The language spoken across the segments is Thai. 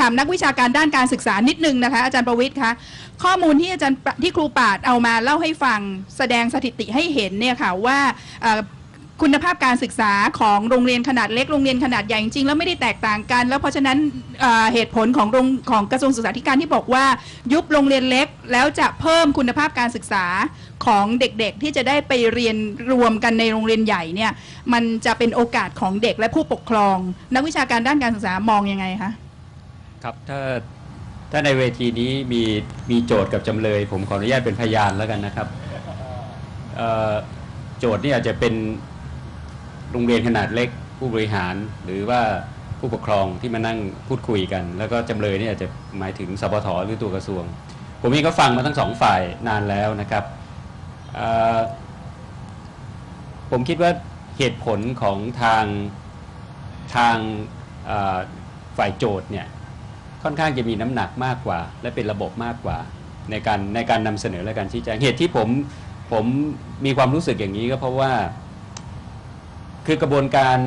ถามนักวิชาการด้านการศึกษานิดนึงนะคะ อาจารย์ประวิทย์คะข้อมูลที่อาจารย์ที่ครูปาดเอามาเล่าให้ฟังแสดงสถิติให้เห็นเนี่ยค่ะว่าคุณภาพการศึกษาของโรงเรียนขนาดเล็กโรงเรียนขนาดใหญ่จริงๆแล้วไม่ได้แตกต่างกัน แล้วเพราะฉะนั้นเเหตุผลของโรงของกระทรวงศึกษาธิการที่บอกว่า ยุบโรงเรียนเล็ก แล้วจะเพิ่มคุณภาพการศึกษาของเด็กๆ ที่จะได้ไปเรียนรวมกันในโรงเรียนใหญ่เนี่ยมันจะเป็นโอกาสของเด็กและผู้ปกครอง นักวิชาการด้านการศึกษามองยังไงคะ ครับถ้าถ้าในเวทีนี้มีมีโจทย์กับจำเลย ผมขออนุญาตเป็นพยานแล้วกันนะครับโจทย์นี่อาจจะเป็นโรงเรียนขนาดเล็กผู้บริหารหรือว่าผู้ปกครองที่มานั่งพูดคุยกัน แล้วก็จำเลยนี่อาจจะหมายถึงสปทหรือตัวกระทรวง ผมเองก็ฟังมาทั้งสองฝ่ายนานแล้วนะครับผมคิดว่าเหตุผลของทางทางฝ่ายโจทย์เนี่ย ค่อนข้างจะมีน้ำหนักมากกว่า และเป็นระบบมากกว่า ในการในการนำเสนอและการชี้แจงเหตุที่ผมผมมีความรู้สึกอย่างนี้ก็เพราะว่า คือกระบวนการ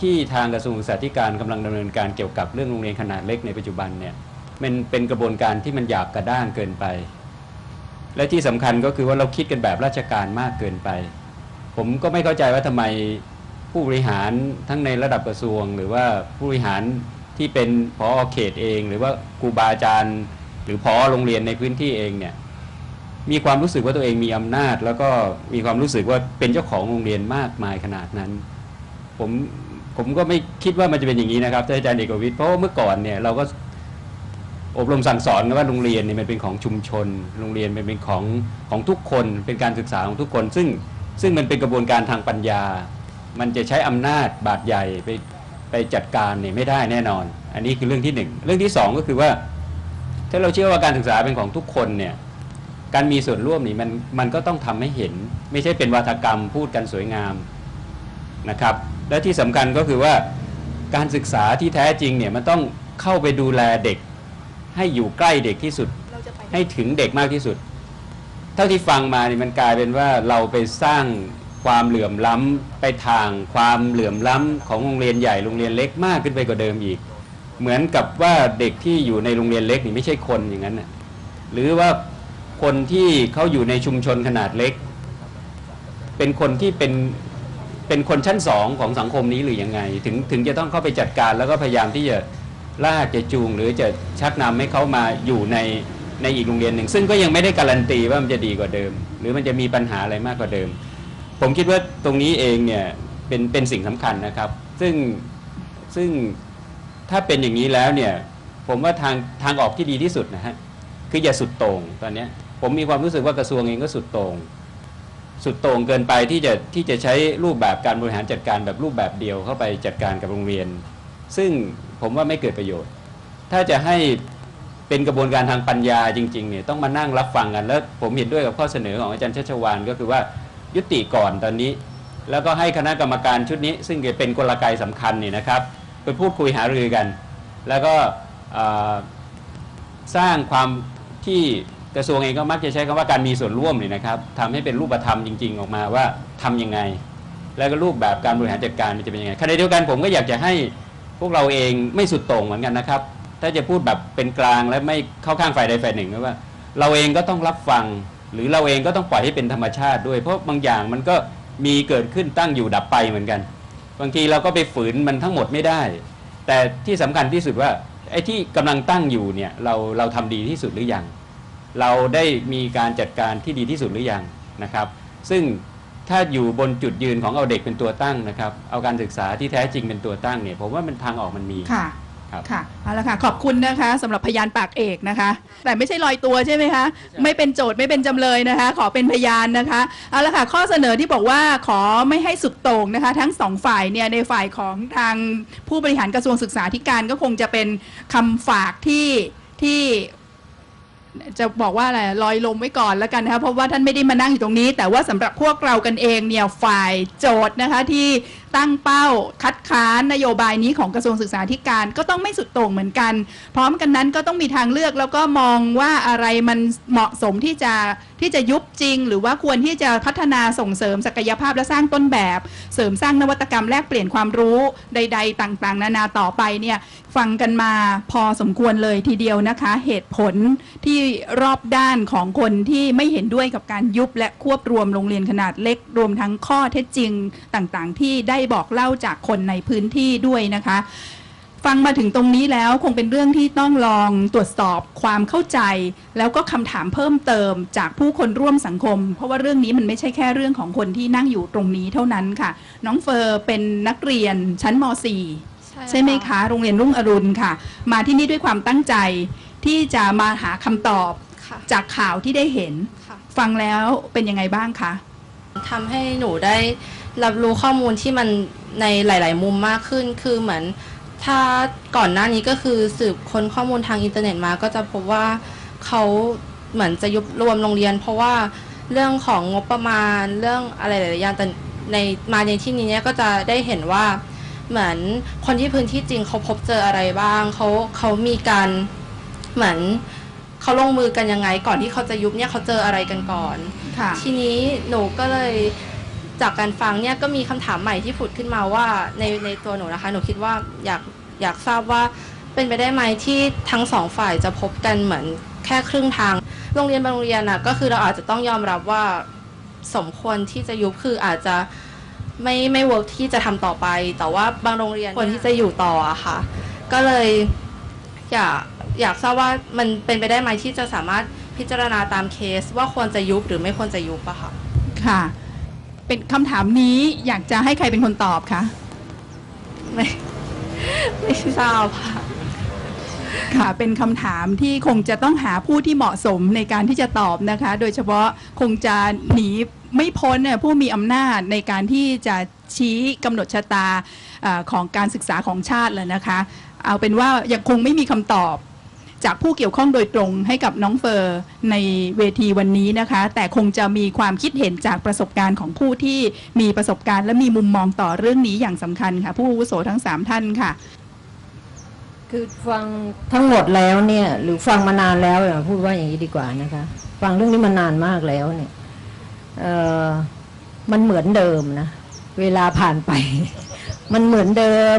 ที่ทางกระทรวงศึกษาธิการกำลังดำเนินการเกี่ยวกับเรื่องโรงเรียนขนาดเล็กในปัจจุบันเนี่ยมันเป็นกระบวนการที่มันหยาบกระด้างเกินไป และที่สำคัญก็คือว่าเราคิดกันแบบราชการมากเกินไป ผมก็ไม่เข้าใจว่าทำไมผู้บริหารทั้งในระดับกระทรวง หรือว่าผู้บริหาร ที่เป็นพอเขตเอง หรือว่าครูบาอาจารย์ หรือพอโรงเรียนในพื้นที่เองเนี่ยมีความรู้สึกว่าตัวเองมีอำนาจ แล้วก็มีความรู้สึกว่าเป็นเจ้าของโรงเรียนมากมายขนาดนั้น ผมผมก็ไม่คิดว่ามันจะเป็นอย่างนี้นะครับอาจารย์เอกวิทย์เพราะว่าเมื่อก่อนเนี่ยเราก็อบรมสั่งสอนกันว่าโรงเรียนเนี่ยมันเป็นของชุมชน โรงเรียนมันเป็นของของทุกคนเป็นการศึกษาของทุกคน ซึ่งซึ่งมันเป็นกระบวนการทางปัญญา มันจะใช้อำนาจบาดใหญ่ไป ไปจัดการเนี่ยไม่ได้แน่นอน อันนี้คือเรื่องที่หนึ่งเรื่องที่สองก็คือว่า ถ้าเราเชื่อว่าการศึกษาเป็นของทุกคนเนี่ยการมีส่วนร่วมนี่มันมันก็ต้องทำให้เห็น ไม่ใช่เป็นวาทกรรมพูดกันสวยงามนะครับ และที่สำคัญก็คือว่าการศึกษาที่แท้จริงเนี่ยมันต้องเข้าไปดูแลเด็ก ให้อยู่ใกล้เด็กที่สุด ให้ถึงเด็กมากที่สุด เท่าที่ฟังมานี่มันกลายเป็นว่าเราไปสร้าง ความเหลื่อมล้ำไปทางความเหลื่อมล้ำของโรงเรียนใหญ่โรงเรียนเล็กมากขึ้นไปกว่าเดิมอีก เหมือนกับว่าเด็กที่อยู่ในโรงเรียนเล็กนี่ไม่ใช่คนอย่างนั้นนะหรือว่าคนที่เขาอยู่ในชุมชนขนาดเล็ก เป็นคนที่เป็นเป็นคนชั้นสองของสังคมนี้หรือยังไง ถึงถึงจะต้องเข้าไปจัดการแล้วก็พยายามที่จะลากจะจูง หรือจะชักนำให้เขามาอยู่ในในอีกโรงเรียนหนึ่ง ซึ่งก็ยังไม่ได้การันตีว่ามันจะดีกว่าเดิม หรือมันจะมีปัญหาอะไรมากกว่าเดิม ผมคิดว่าตรงนี้เองเนี่ยเป็นเป็นสิ่งสำคัญนะครับ ซึ่งซึ่งถ้าเป็นอย่างนี้แล้วเนี่ยผมว่าทางทางออกที่ดีที่สุดนะฮะคืออย่าสุดโต่งตอนเนี้ยผมมีความรู้สึกว่ากระทรวงเองก็สุดโต่งสุดโต่งเกินไปที่จะที่จะใช้รูปแบบการบริหารจัดการแบบรูปแบบเดียวเข้าไปจัดการกับโรงเรียน ซึ่งผมว่าไม่เกิดประโยชน์ ถ้าจะให้เป็นกระบวนการทางปัญญาจริงๆเนี่ยต้องมานั่งรับฟังกันแล้ว ผมเห็นด้วยกับข้อเสนอของอาจารย์ชัชวานก็คือว่า ยุติก่อนตอนนี้ แล้วก็ให้คณะกรรมการชุดนี้ ซึ่งจะเป็นกลไกสำคัญนี่นะครับไปพูดคุยหารือกัน แล้วก็สร้างความที่กระทรวงเองก็มักจะใช้คำว่าการมีส่วนร่วมนี่นะครับทำให้เป็นรูปธรรมจริง ๆ ออกมาว่าทำยังไง แล้วก็รูปแบบการบริหารจัดการมันจะเป็นยังไงขณะเดียวกันผมก็อยากจะให้พวกเราเองไม่สุดโต่งเหมือนกันนะครับ ถ้าจะพูดแบบเป็นกลางและไม่เข้าข้างฝ่ายใดฝ่ายหนึ่งก็ว่า เราเองก็ต้องรับฟัง หรือเราเองก็ต้องปล่อยให้เป็นธรรมชาติด้วย เพราะบางอย่างมันก็มีเกิดขึ้นตั้งอยู่ดับไปเหมือนกัน บางทีเราก็ไปฝืนมันทั้งหมดไม่ได้ แต่ที่สำคัญที่สุดว่าไอ้ที่กำลังตั้งอยู่เนี่ยเราเราทำดีที่สุดหรือยังเราได้มีการจัดการที่ดีที่สุดหรือยังนะครับ ซึ่งถ้าอยู่บนจุดยืนของเอาเด็กเป็นตัวตั้งนะครับ เอาการศึกษาที่แท้จริงเป็นตัวตั้งเนี่ยผมว่ามันทางออกมันมี ค่ะครับค่ะเอาละค่ะขอบคุณนะคะสำหรับพยานปากเอกนะคะ แต่ไม่ใช่ลอยตัวใช่ไหมคะไม่เป็นโจทย์ไม่เป็นจำเลยนะคะ ขอเป็นพยานนะคะเอาละค่ะข้อเสนอที่บอกว่าขอไม่ให้สุดโต่งนะคะ ทั้งสองฝ่ายเนี่ยในฝ่ายของทางผู้บริหารกระทรวงศึกษาธิการก็คงจะเป็นคำฝากที่ที่ จะบอกว่าอะไรลอยลมไว้ก่อนแล้วกันนะคะเพราะว่าท่านไม่ได้มานั่งอยู่ตรงนี้ แต่ว่าสำหรับพวกเรากันเองเนี่ยฝ่ายโจทย์นะคะที่ ตั้งเป้าคัดค้านนโยบายนี้ของกระทรวงศึกษาธิการก็ต้องไม่สุดโต่งเหมือนกัน พร้อมกันนั้นก็ต้องมีทางเลือกแล้วก็มองว่าอะไรมันเหมาะสมที่จะที่จะยุบจริง หรือว่าควรที่จะพัฒนาส่งเสริมศักยภาพและสร้างต้นแบบ เสริมสร้างนวัตกรรมแลกเปลี่ยนความรู้ใด ๆ ต่างๆ นานาต่อไปเนี่ยฟังกันมาพอสมควรเลยทีเดียวนะคะ เหตุผลที่รอบด้านของคนที่ไม่เห็นด้วยกับการยุบและควบรวมโรงเรียนขนาดเล็ก รวมทั้งข้อเท็จจริงต่างๆ ที่ได้บอกเล่าจากคนในพื้นที่ด้วยนะคะ ฟังมาถึงตรงนี้แล้วคงเป็นเรื่องที่ต้องลองตรวจสอบความเข้าใจ แล้วก็คำถามเพิ่มเติมจากผู้คนร่วมสังคม เพราะว่าเรื่องนี้มันไม่ใช่แค่เรื่องของคนที่นั่งอยู่ตรงนี้เท่านั้นค่ะ น้องเฟอร์เป็นนักเรียนชั้นม .4 ใช่ไหมคะโรงเรียนรุ่งอรุณค่ะ มาที่นี่ด้วยความตั้งใจที่จะมาหาคำตอบค่ะจากข่าวที่ได้เห็นค่ะฟังแล้วเป็นยังไงบ้างคะทำให้หนูได้ รับรู้ข้อมูลที่มันในหลาย ๆ มุมมากขึ้น คือเหมือนถ้าก่อนหน้านี้ก็คือสืบค้นข้อมูลทางอินเทอร์เน็ตมาก็จะพบว่าเขาเหมือนจะยุบรวมโรงเรียน เพราะว่าเรื่องของงบประมาณเรื่องอะไรหลายๆอย่างแต่ในมาในที่นี้เนี่ยก็จะได้เห็นว่าเหมือนคนที่พื้นที่จริงเขาพบเจออะไรบ้างเขาเขามีการเหมือนเขาลงมือกันยังไง ก่อนที่เขาจะยุบเนี่ยเขาเจออะไรกันก่อนค่ะทีนี้หนูก็เลย จากการฟังเนี่ยก็มีคำถามใหม่ที่ผุดขึ้นมาว่าในในตัวหนูนะคะ หนูคิดว่าอยากอยากทราบว่าเป็นไปได้ไหมที่ทั้งสองฝ่ายจะพบกันเหมือนแค่ครึ่งทาง โรงเรียนบางโรงเรียนน่ะก็คือเราอาจจะต้องยอมรับว่าสมควรที่จะยุบคืออาจจะไม่ไม่เวิร์กที่จะทำต่อไป แต่ว่าบางโรงเรียนควรที่จะอยู่ต่ออะค่ะ ก็เลยอยากอยากทราบว่ามันเป็นไปได้ไหมที่จะสามารถพิจารณาตามเคสว่าควรจะยุบหรือไม่ควรจะยุบอะค่ะ ค่ะ เป็นคำถามนี้อยากจะให้ใครเป็นคนตอบคะไม่ไม่ทราบค่ะค่ะเป็นคำถามที่คงจะต้องหาผู้ที่เหมาะสมในการที่จะตอบนะคะ โดยเฉพาะคงจะหนีไม่พ้นเนี่ยผู้มีอำนาจในการที่จะชี้กำหนดชะตาเออของการศึกษาของชาติแล้วนะคะ เอาเป็นว่ายังคงไม่มีคำตอบ จากผู้เกี่ยวข้องโดยตรงให้กับน้องเฟอร์ในเวทีวันนี้นะคะ แต่คงจะมีความคิดเห็นจากประสบการณ์ของผู้ที่มีประสบการณ์ และมีมุมมองต่อเรื่องนี้อย่างสำคัญค่ะ ผู้อาวุโสทั้งสามท่านค่ะ คือฟังทั้งหมดแล้วเนี่ย หรือฟังมานานแล้วอย่าพูดว่าอย่างนี้ดีกว่านะคะ ฟังเรื่องนี้มานานมากแล้วเนี่ยเออมันเหมือนเดิมนะ เวลาผ่านไป มันเหมือนเดิม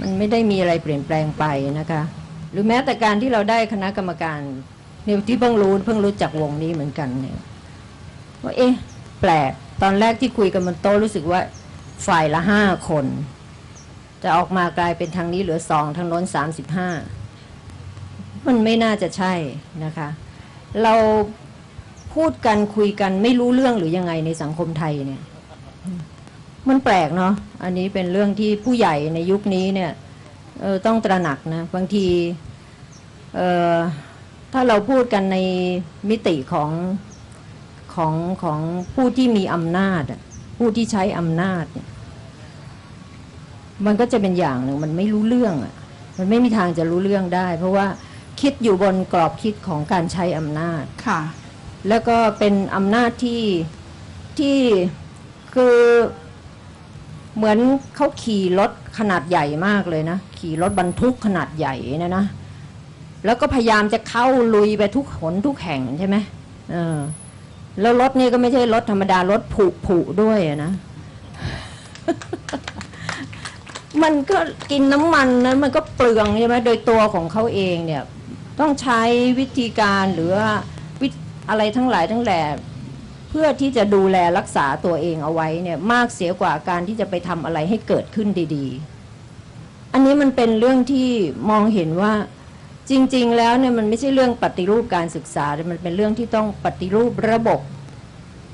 มันไม่ได้มีอะไรเปลี่ยนแปลงไปนะคะ หรือแม้แต่การที่เราได้คณะกรรมการเนี่ยที่เพิ่งรู้เพิ่งรู้จักวงนี้เหมือนกันเนี่ยว่าเอ๊ะแปลกตอนแรกที่คุยกันบนโต๊ะรู้สึกว่าฝ่ายละห้าคน จะออกมากลายเป็นทางนี้เหลือสองทางโน้นสามสิบห้ามันไม่น่าจะใช่นะคะ เราพูดกันคุยกันไม่รู้เรื่องหรือยังไงในสังคมไทยเนี่ย มันแปลกเนาะอันนี้เป็นเรื่องที่ผู้ใหญ่ในยุคนี้เนี่ย เออต้องตระหนักนะบางทีเออถ้าเราพูดกันในมิติของของของผู้ที่มีอำนาจอะผู้ที่ใช้อำนาจเนี่ยมันก็จะเป็นอย่างหนึ่งมันไม่รู้เรื่องอะมันไม่มีทางจะรู้เรื่องได้ เพราะว่าคิดอยู่บนกรอบคิดของการใช้อำนาจค่ะ แล้วก็เป็นอำนาจที่ที่คือ เหมือนเขาขี่รถขนาดใหญ่มากเลยนะ ขี่รถบรรทุกขนาดใหญ่นะนะแล้วก็พยายามจะเข้าลุยไปทุกหนทุกแห่งใช่ไหมเออ แล้วรถนี่ก็ไม่ใช่รถธรรมดารถผุผุด้วยนะมันก็กินน้ำมันนั้นมันก็เปลืองใช่ไหมโดยตัวของเขาเองเนี่ย ต้องใช้วิธีการหรือว่าวิธอะไรทั้งหลายทั้งแหล่ เพื่อที่จะดูแลรักษาตัวเองเอาไว้เนี่ยมากเสียกว่าการที่จะไปทำอะไรให้เกิดขึ้นดีๆ อันนี้มันเป็นเรื่องที่มองเห็นว่าจริง ๆ แล้วเนี่ยมันไม่ใช่เรื่องปฏิรูปการศึกษาแต่มันเป็นเรื่องที่ต้องปฏิรูประบบ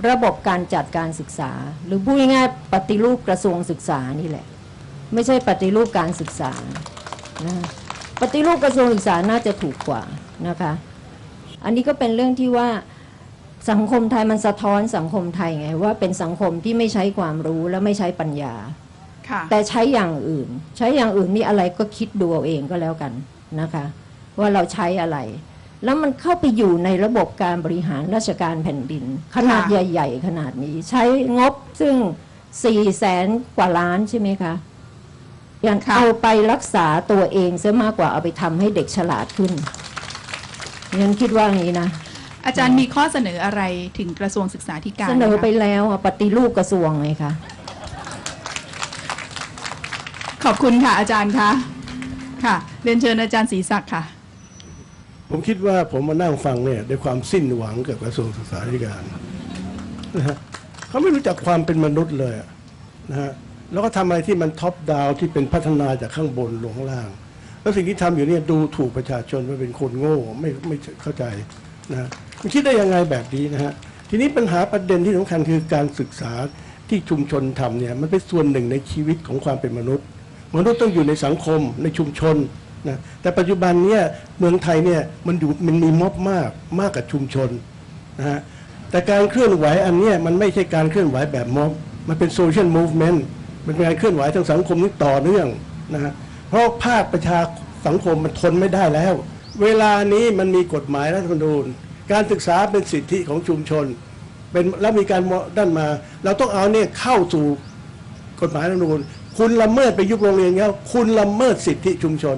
ระบบการจัดการศึกษา หรือพูดง่ายๆปฏิรูปกระทรวงศึกษานี่แหละ ไม่ใช่ปฏิรูปการศึกษานะปฏิรูปกระทรวงศึกษาน่าจะถูกกว่านะคะ อันนี้ก็เป็นเรื่องที่ว่า สังคมไทยมันสะท้อนสังคมไทยไงว่าเป็นสังคมที่ไม่ใช้ความรู้และไม่ใช้ปัญญาค่ะแต่ใช้อย่างอื่น ใช้อย่างอื่นมีอะไรก็คิดดูเอาเองก็แล้วกันนะคะ ว่าเราใช้อะไร แล้วมันเข้าไปอยู่ในระบบการบริหารราชการแผ่นดิน ขนาดค่ะใหญ่ ๆ ขนาดนี้ ใช้งบซึ่งสี่แสนกว่าล้านใช่ไหมคะยังค่ะเอาไปรักษาตัวเองซะมากกว่าเอาไปทำให้เด็กฉลาดขึ้นยังคิดว่าอย่างนี้นะ อาจารย์มีข้อเสนออะไรถึงกระทรวงศึกษาธิการเสนอคะไปแล้วอะปฏิรูปกระทรวงไงคะขอบคุณค่ะ อาจารย์คะค่ะเรียนเชิญอาจารย์ศรีศักดิ์ค่ะ ผมคิดว่าผมมานั่งฟังเนี่ยด้วยความสิ้นหวังกับกระทรวงศึกษาธิการนะฮะเขาไม่รู้จักความเป็นมนุษย์เลยอะนะฮะแล้วก็ทำอะไรที่มันท็อปดาวที่เป็นพัฒนาจากข้างบนลงข้างล่าง แล้วสิ่งที่ทำอยู่เนี่ยดูถูกประชาชนว่าเป็นคนโง่ไม่ไม่เข้าใจนะฮะ มันคิดได้ยังไงแบบนี้นะฮะทีนี้ปัญหาประเด็นที่สำคัญคือการศึกษาที่ชุมชนทำเนี่ยมันเป็นส่วนหนึ่งในชีวิตของความเป็นมนุษย์ มนุษย์ต้องอยู่ในสังคมในชุมชนนะแต่ปัจจุบันเนี่ยเมืองไทยเนี่ยมันอยู่มันมีม็อบมากมากกับชุมชนนะฮะแต่การเคลื่อนไหวอันเนี้ยมันไม่ใช่การเคลื่อนไหวแบบม็อบมันเป็นโซเชียลมูฟเมนต์มันเป็นการเคลื่อนไหวทางสังคมที่ต่อเนื่องนะฮะเพราะภาคประชาสังคมมันทนไม่ได้แล้ว เวลานี้มันมีกฎหมายรัฐธรรมนูญ การศึกษาเป็นสิทธิของชุมชน เป็นแล้วมีการด้านมา เราต้องเอาเนี่ยเข้าสู่กฎหมายรัฐธรรมนูญคุณละเมิดไปยุบโรงเรียนแล้วคุณละเมิดสิทธิชุมชน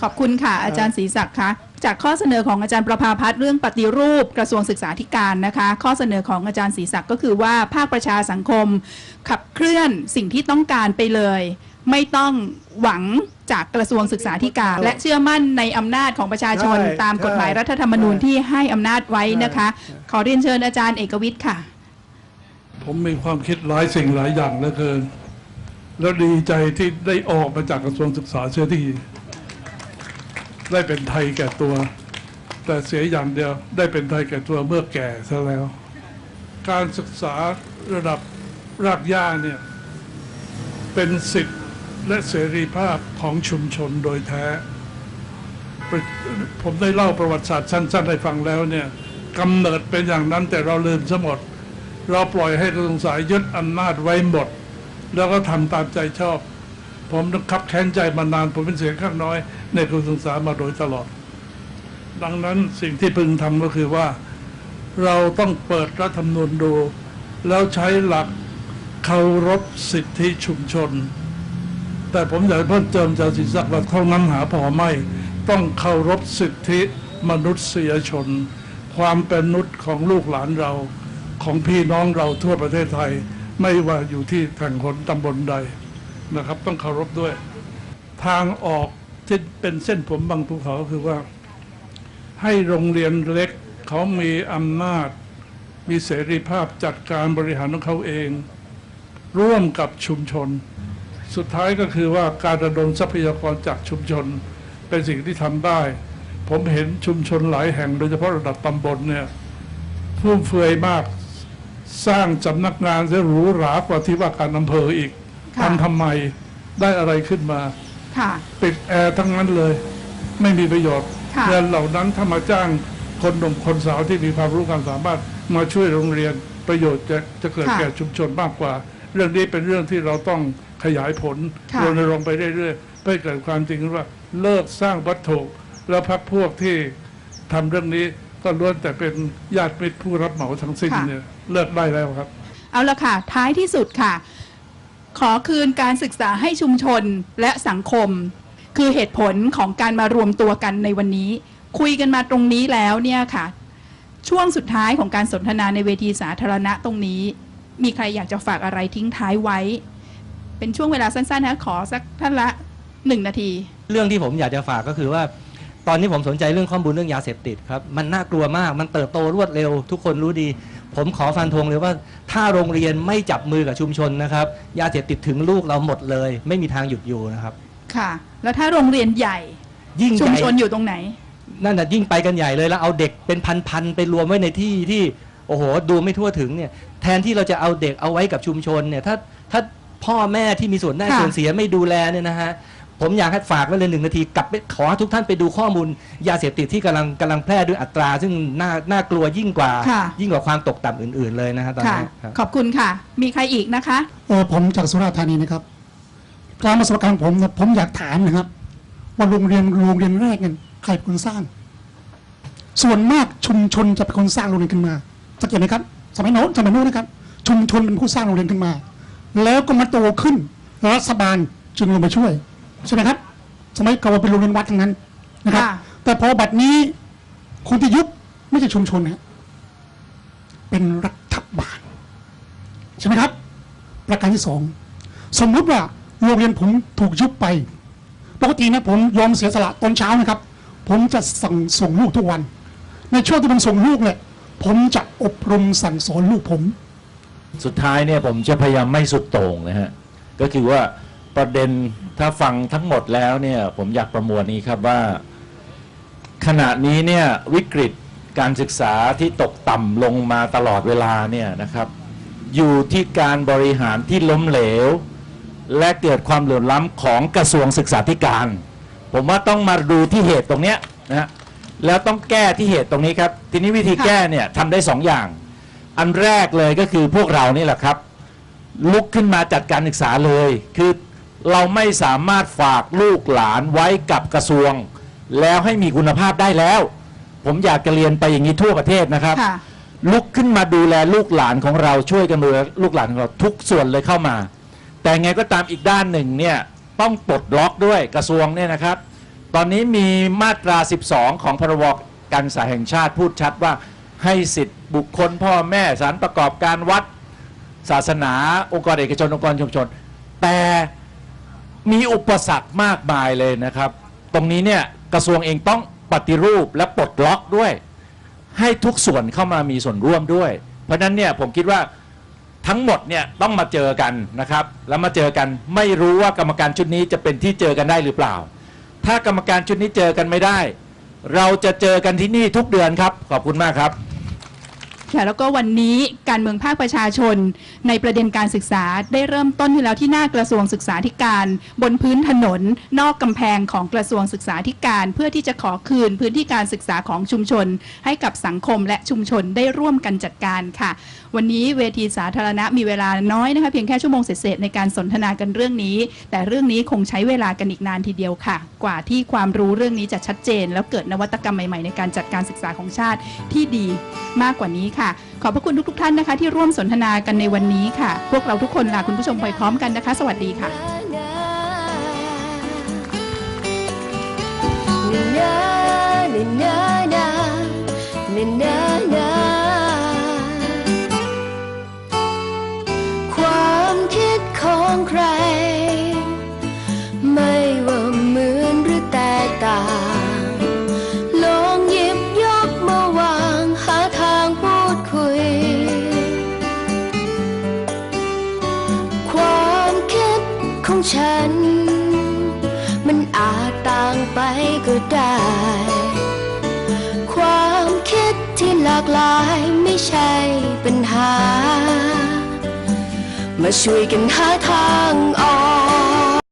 ขอบคุณค่ะ อาจารย์ศรีศักดิ์คะจากข้อเสนอของอาจารย์ประภาพัฒน์เรื่องปฏิรูปกระทรวงศึกษาธิการนะคะ ข้อเสนอของอาจารย์ศรีศักดิ์ก็คือว่าภาคประชาสังคม ขับเคลื่อนสิ่งที่ต้องการไปเลย ไม่ต้องหวังจากกระทรวงศึกษาธิการ และเชื่อมั่นในอำนาจของประชาชนใช่ตามกฎหมายรัฐธรรมนูญใช่ที่ให้อำนาจไว้นะคะใช่ขอเรียนเชิญอาจารย์เอกวิทย์ค่ะ ผมมีความคิดหลายสิ่งหลายอย่างเหลือเกิน แล้วดีใจที่ได้ออกมาจากกระทรวงศึกษาเสียทีได้เป็นไทยแก่ตัว แต่เสียอย่างเดียวได้เป็นไทยแก่ตัวเมื่อแก่ซะแล้ว การศึกษาระดับรากหญ้าเนี่ยเป็นสิทธิ์ และเสรีภาพของชุมชนโดยแท้ ผมได้เล่าประวัติศาสตร์สั้นๆให้ฟังแล้วเนี่ยกำเนิดเป็นอย่างนั้นแต่เราลืมซะหมด เราปล่อยให้กระทรวงศึกษายึดอำนาจไว้หมด แล้วก็ทำตามใจชอบ ผมต้องคับแค้นใจมานาน ผมเป็นเสียงข้างน้อย ในกระทรวงศามาโดยตลอด ดังนั้นสิ่งที่พึงทำก็คือว่า เราต้องเปิดรัฐธรรมนูญดู แล้วใช้หลักเคารพสิทธิชุมชน แต่ผมอยากเพิ่มเติมจากศิษย์ว่าเท่านั้นหาพอไม่ ต้องเคารพสิทธิมนุษยชน ความเป็นมนุษย์ของลูกหลานเราของพี่น้องเราทั่วประเทศไทย ไม่ว่าอยู่ที่แห่งหนตำบลใดนะครับ ต้องเคารพด้วย ทางออกที่เป็นเส้นผมบางภูเขาคือว่า ให้โรงเรียนเล็กเขามีอำนาจ มีเสรีภาพจัดการบริหารของเขาเอง ร่วมกับชุมชน สุดท้ายก็คือว่าการระดมทรัพยากรจากชุมชนเป็นสิ่งที่ทำได้ ผมเห็นชุมชนหลายแห่งโดยเฉพาะระดับตำบลเนี่ยฟุ่มเฟือยมากสร้างสำนักงานจะหรูหรากว่าที่ว่าการอำเภออีกค่ะทำทำไมได้อะไรขึ้นมาค่ะปิดแอร์ทั้งนั้นเลย ไม่มีประโยชน์ค่ะเงินเหล่านั้นถ้ามาจ้างคนหนุ่มคนสาวที่มีความรู้ความสามารถมาช่วยโรงเรียนประโยชน์จะจะเกิดค่ะแก่ชุมชนมากกว่า เรื่องนี้เป็นเรื่องที่เราต้อง ขยายผลค่ะ รณรงค์ไปเรื่อยๆเพื่อให้เกิดความจริงว่าเลิกสร้างวัตถุแล้วพักพวกที่ทำเรื่องนี้ก็ล้วนแต่เป็นญาติมิตรผู้รับเหมาทั้งสิ้นเนี่ยเลิกได้แล้วครับ เอาละค่ะ ท้ายที่สุดค่ะ ขอคืนการศึกษาให้ชุมชนและสังคม คือเหตุผลของการมารวมตัวกันในวันนี้ คุยกันมาตรงนี้แล้วเนี่ยค่ะ ช่วงสุดท้ายของการสนทนาในเวทีสาธารณะตรงนี้ มีใครอยากจะฝากอะไรทิ้งท้ายไว้ เป็นช่วงเวลาสั้นๆนะขอสักท่านละหนึ่งนาที เรื่องที่ผมอยากจะฝากก็คือว่า ตอนนี้ผมสนใจเรื่องข้อมูลเรื่องยาเสพติดครับ มันน่ากลัวมากมันเติบโตรวดเร็ว ทุกคนรู้ดี ผมขอฟันธงเลยว่า ถ้าโรงเรียนไม่จับมือกับชุมชนนะครับ ยาเสพติดถึงลูกเราหมดเลย ไม่มีทางหยุดอยู่นะครับ ค่ะ แล้วถ้าโรงเรียนใหญ่ยิ่งชุมใหญ่ชนอยู่ตรงไหน นั่นน่ะยิ่งไปกันใหญ่เลยแล้วเอาเด็กเป็นพันๆไปรวมไว้ในที่ที่โอ้โหดูไม่ทั่วถึงเนี่ยแทนที่เราจะเอาเด็กเอาไว้กับชุมชนเนี่ยถ้าถ้า พ่อแม่ที่มีส่วนได้ค่ะส่วนเสียไม่ดูแลเนี่ยนะฮะผมอยากให้ฝากไว้เลยหนึ่งนาทีกลับไปขอให้ทุกท่านไปดูข้อมูล ยาเสพติดที่กำลังกำลังแพร่ด้วยอัตรา ซึ่งน่าน่ากลัวยิ่งกว่า ค่ะ ยิ่งกว่าความตกต่ำอื่น ๆเลยนะฮะตอนค่ะนี้ครับ ขอบคุณค่ะ มีใครอีกนะคะ เออผมจากสุราษฎร์ธานีนะครับการประสบการณ์ผมเนี่ยผมอยากถามนะครับ ว่าโรงเรียนโรงเรียนแรกเนี่ยใครเป็นคนสร้าง ส่วนมากชุมชนจะเป็นคนสร้างโรงเรียนขึ้นมาสังเกตไหมครับ สมัยโน้นสมัยโน้นนะครับ ชุมชนเป็นผู้สร้างโรงเรียนขึ้นมา แล้วก็มาโตขึ้น รัฐบาลจึงลงมาช่วยใช่ไหมครับ สมัยก่อนเป็นโรงเรียนวัดทั้งนั้นนะครับ ค่ะ แต่พอบัดนี้คนที่ยุบไม่ใช่ชุมชนนะเป็นรัฐบาลใช่ไหมครับ ประการที่สองสมมุติว่าโรงเรียนผมถูกยุบไปปกตินะผมยอมเสียสละตอนเช้านะครับ ผมจะสั่งส่งลูกทุกวัน ในช่วงที่ผมส่งลูกเนี่ยผมจะอบรมสั่งสอนลูกผม สุดท้ายเนี่ยผมจะพยายามไม่สุดโต่งนะฮะก็คือว่าประเด็นถ้าฟังทั้งหมดแล้วเนี่ยผมอยากประมวลนี้ครับว่า ขณะนี้เนี่ยวิกฤตการศึกษาที่ตกต่ำลงมาตลอดเวลาเนี่ยนะครับอยู่ที่การบริหารที่ล้มเหลว และเกิดความเหลื่อมล้ำของกระทรวงศึกษาธิการ ผมว่าต้องมาดูที่เหตุตรงเนี้ยนะฮะแล้วต้องแก้ที่เหตุตรงนี้ครับ ทีนี้วิธีแก้เนี่ยทำได้สองอย่าง อันแรกเลยก็คือพวกเรานี่แหละครับ ลุกขึ้นมาจัดการศึกษาเลย คือเราไม่สามารถฝากลูกหลานไว้กับกระทรวง แล้วให้มีคุณภาพได้แล้ว ผมอยากจะเรียนไปอย่างนี้ทั่วประเทศนะครับค่ะลุกขึ้นมาดูแลลูกหลานของเราช่วยกันดูแลลูกหลานของเราทุกส่วนเลยเข้ามา แต่ไงก็ตามอีกด้านหนึ่งเนี่ยต้องปลดล็อกด้วยกระทรวงเนี่ยนะครับ ตอนนี้มีมาตรา 12 ของพรบการศึกษาแห่งชาติพูดชัดว่า ให้สิทธิบุคคลพ่อแม่สารประกอบการวัดศาสนาองค์กรเอกชนองค์กรชุมชน แต่มีอุปสรรคมากมายเลยนะครับ ตรงนี้เนี่ยกระทรวงเองต้องปฏิรูปและปลดล็อกด้วย ให้ทุกส่วนเข้ามามีส่วนร่วมด้วย เพราะนั้นเนี่ยผมคิดว่าทั้งหมดเนี่ยต้องมาเจอกันนะครับ แล้วมาเจอกันไม่รู้ว่ากรรมการชุดนี้จะเป็นที่เจอกันได้หรือเปล่า ถ้ากรรมการชุดนี้เจอกันไม่ได้ เราจะเจอกันที่นี่ทุกเดือนครับ ขอบคุณมากครับ ค่ะแล้วก็วันนี้การเมืองภาคประชาชน ในประเด็นการศึกษาได้เริ่มต้นขึ้นแล้วที่หน้ากระทรวงศึกษาธิการ บนพื้นถนน นอกกำแพงของกระทรวงศึกษาธิการ เพื่อที่จะขอคืนพื้นที่การศึกษาของชุมชน ให้กับสังคมและชุมชนได้ร่วมกันจัดการค่ะ วันนี้เวทีสาธารณะมีเวลาน้อยนะคะเพียงแค่ชั่วโมงเศษในการสนทนากันเรื่องนี้ แต่เรื่องนี้คงใช้เวลากันอีกนานทีเดียวค่ะ กว่าที่ความรู้เรื่องนี้จะชัดเจน แล้วเกิดนวัตกรรมใหม่ๆ ในการจัดการศึกษาของชาติที่ดีมากกว่านี้ค่ะ ขอบพระคุณทุกๆท่านนะคะ ที่ร่วมสนทนากันในวันนี้ค่ะ พวกเราทุกคนลาคุณผู้ชมไปพร้อมกันนะคะ สวัสดีค่ะความากหลายไม่ใช่ปัญหา มาช่วยกันหาทางออก